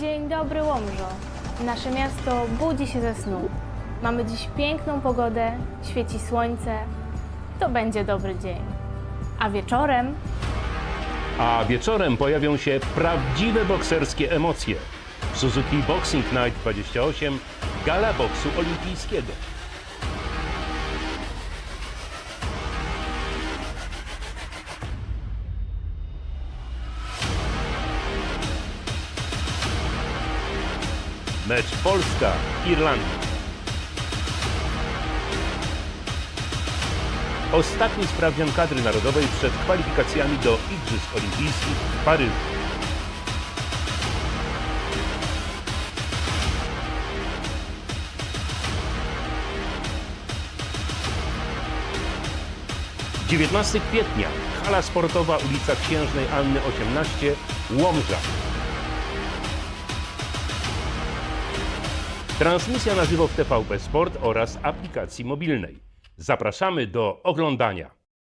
Dzień dobry Łomżo. Nasze miasto budzi się ze snu. Mamy dziś piękną pogodę, świeci słońce. To będzie dobry dzień. A wieczorem A wieczorem pojawią się prawdziwe bokserskie emocje. Suzuki Boxing Night 28, gala boksu olimpijskiego. Mecz Polska-Irlandia. Ostatni sprawdzian kadry narodowej przed kwalifikacjami do Igrzysk Olimpijskich w Paryżu. Dziewiętnasty kwietnia, hala sportowa ulica Księżnej Anny 18, Łomża. Transmisja na żywo w TVP Sport oraz aplikacji mobilnej. Zapraszamy do oglądania.